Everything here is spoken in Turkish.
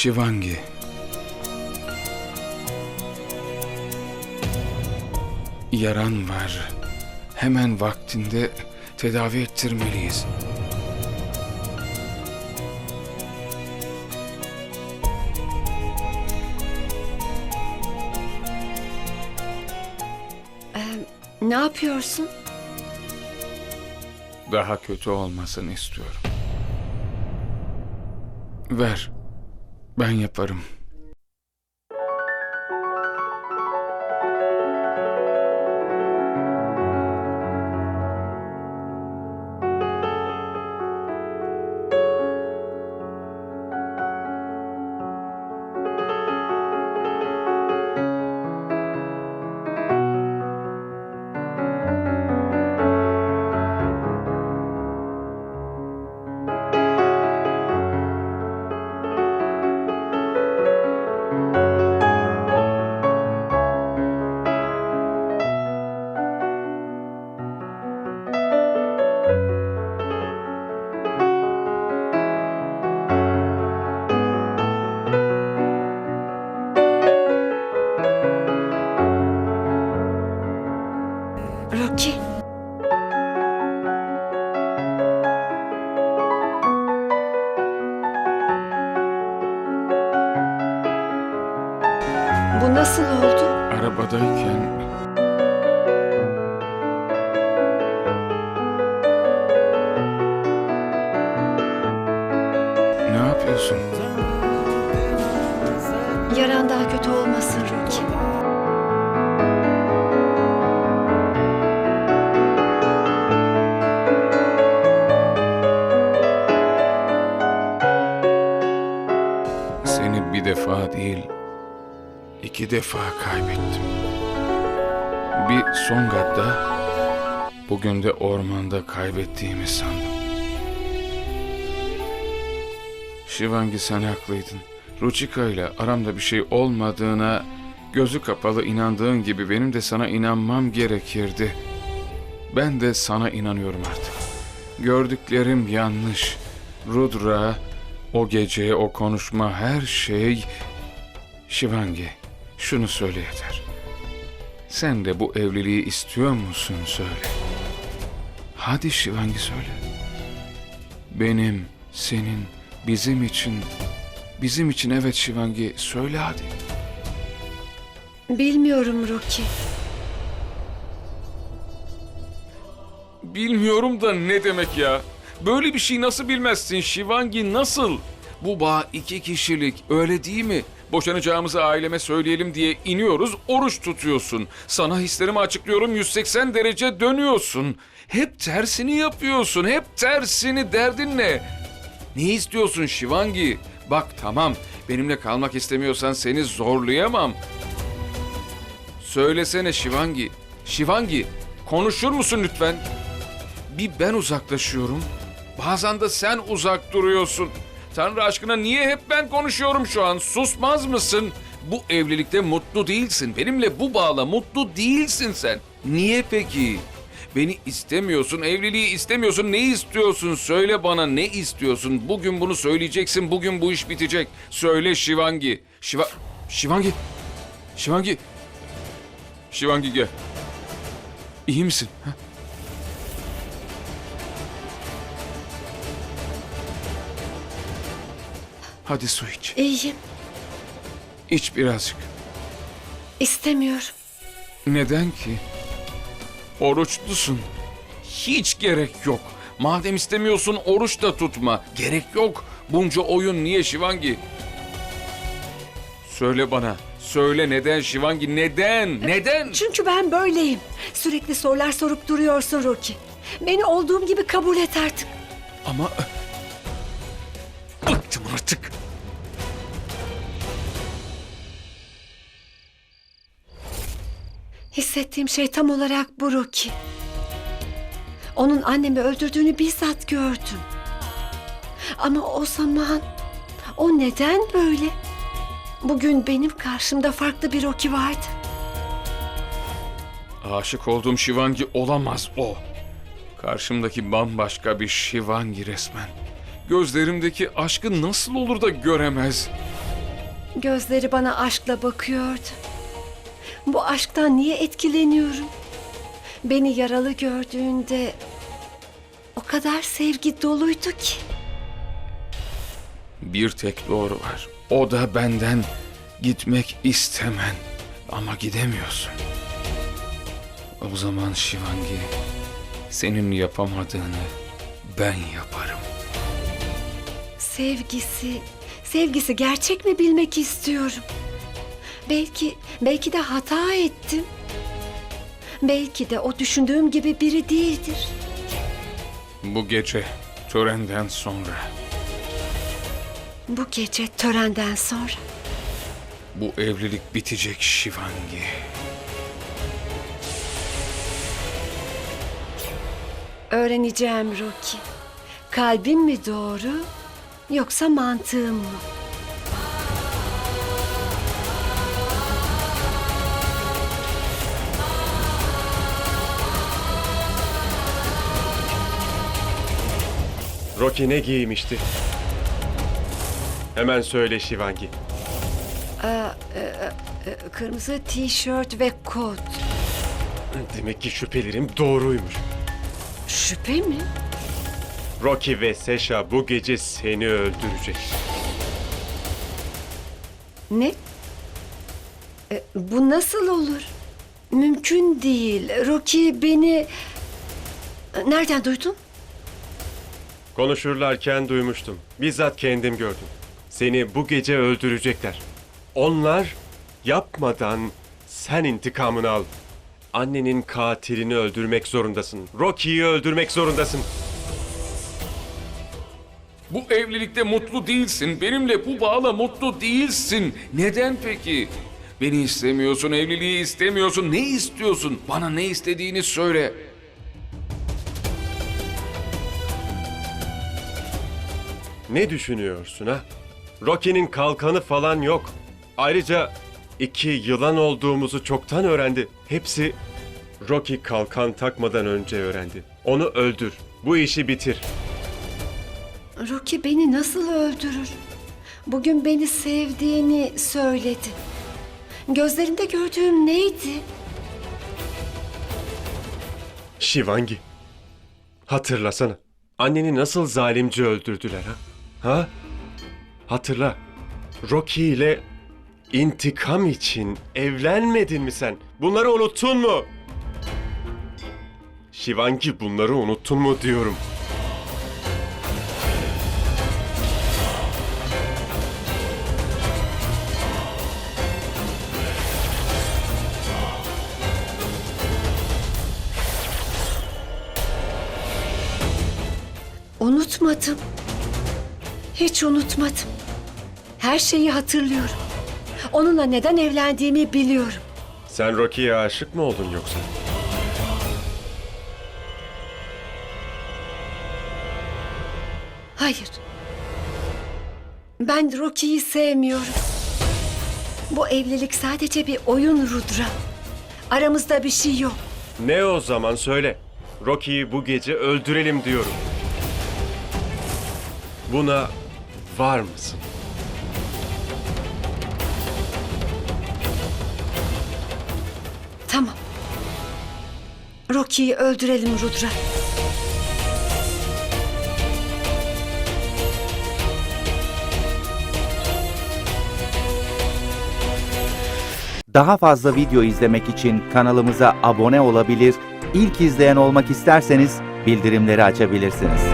Shivangi. Yaran var. Hemen vaktinde tedavi ettirmeliyiz. Ne yapıyorsun? Daha kötü olmasını istiyorum. Ver. Ben yaparım. Nasıl oldu? Arabadayken Ne yapıyorsun? Yaran daha kötü olmasın Rocky. İki defa kaybettim. Bir Songat'ta, bugün de ormanda kaybettiğimi sandım. Shivangi sen haklıydın. Ruchika ile aramda bir şey olmadığına gözü kapalı inandığın gibi benim de sana inanmam gerekirdi. Ben de sana inanıyorum artık. Gördüklerim yanlış. Rudra, o gece, o konuşma, her şey... Shivangi, şunu söyle yeter. Sen de bu evliliği istiyor musun söyle. Hadi Shivangi söyle. Benim, senin, bizim için... Bizim için evet Shivangi söyle hadi. Bilmiyorum Rocky. Bilmiyorum da ne demek ya? Böyle bir şey nasıl bilmezsin Shivangi nasıl? Bu bağ iki kişilik öyle değil mi? Boşanacağımızı aileme söyleyelim diye iniyoruz oruç tutuyorsun. Sana hislerimi açıklıyorum 180 derece dönüyorsun. Hep tersini yapıyorsun hep tersini derdin ne? Ne istiyorsun Shivangi? Bak tamam benimle kalmak istemiyorsan seni zorlayamam. Söylesene Shivangi. Shivangi konuşur musun lütfen? Bir ben uzaklaşıyorum. Bazen de sen uzak duruyorsun. Tanrı aşkına niye hep ben konuşuyorum şu an? Susmaz mısın? Bu evlilikte mutlu değilsin. Benimle bu bağla mutlu değilsin sen. Niye peki? Beni istemiyorsun, evliliği istemiyorsun. Ne istiyorsun? Söyle bana ne istiyorsun? Bugün bunu söyleyeceksin. Bugün bu iş bitecek. Söyle Shivangi. Shiva... Shivangi. Shivangi. Shivangi gel. İyi misin? Ha? Hadi su iç. İyiyim. İç birazcık. İstemiyorum. Neden ki? Oruçlusun. Hiç gerek yok. Madem istemiyorsun oruç da tutma. Gerek yok. Bunca oyun niye Şivangi? Söyle bana. Söyle neden Şivangi? Neden? Neden? Çünkü ben böyleyim. Sürekli sorular sorup duruyorsun Rocky. Beni olduğum gibi kabul et artık. Ama... Bıktım artık. Hissettiğim şey tam olarak bu Rocky. Onun annemi öldürdüğünü bizzat gördüm. Ama o zaman o neden böyle? Bugün benim karşımda farklı bir Rocky vardı. Aşık olduğum Şivangi olamaz o. Karşımdaki bambaşka bir Şivangi resmen. Gözlerimdeki aşkı nasıl olur da göremez? Gözleri bana aşkla bakıyordu. Bu aşktan niye etkileniyorum? Beni yaralı gördüğünde o kadar sevgi doluydu ki. Bir tek doğru var. O da benden gitmek istemen. Ama gidemiyorsun. O zaman Shivangi senin yapamadığını ben yaparım. Sevgisi, sevgisi gerçek mi bilmek istiyorum. Belki, belki de hata ettim. Belki de o düşündüğüm gibi biri değildir. Bu gece törenden sonra Bu gece törenden sonra bu evlilik bitecek Shivangi. öğreneceğim Rocky. Kalbim mi doğru yoksa mantığım mı? Rocky ne giymişti? Hemen söyle Shivangi. Ee, Kırmızı tişört ve kot. Demek ki şüphelerim doğruymuş. Şüphe mi? Rocky ve Sasha bu gece seni öldürecek. Ne? E, bu nasıl olur? Mümkün değil. Rocky beni... E, Nereden duydun? Konuşurlarken duymuştum. Bizzat kendim gördüm. Seni bu gece öldürecekler. Onlar yapmadan sen intikamını al. Annenin katilini öldürmek zorundasın. Rocky'yi öldürmek zorundasın. Bu evlilikte mutlu değilsin. Benimle bu bağla mutlu değilsin. Neden peki? Beni istemiyorsun, evliliği istemiyorsun. Ne istiyorsun? Bana ne istediğini söyle. Ne düşünüyorsun ha? Rocky'nin kalkanı falan yok. Ayrıca iki yılan olduğumuzu çoktan öğrendi. Hepsi Rocky kalkan takmadan önce öğrendi. Onu öldür. Bu işi bitir. Rocky beni nasıl öldürür? Bugün beni sevdiğini söyledi. Gözlerinde gördüğüm neydi? Shivangi. Hatırlasana. Anneni nasıl zalimce öldürdüler ha? Ha? Hatırla. Rocky ile intikam için evlenmedin mi sen? Bunları unuttun mu? Shivangi bunları unuttun mu diyorum. Unutmadım. Hiç unutmadım. Her şeyi hatırlıyorum. Onunla neden evlendiğimi biliyorum. Sen Rocky'ye aşık mı oldun yoksa? Hayır. Ben Rocky'yi sevmiyorum. Bu evlilik sadece bir oyun Rudra. Aramızda bir şey yok. Ne o zaman söyle. Rocky'yi bu gece öldürelim diyorum. Buna var mısın? Tamam. Rocky'yi öldürelim Rudra. Daha fazla video izlemek için kanalımıza abone olabilir, ilk izleyen olmak isterseniz bildirimleri açabilirsiniz.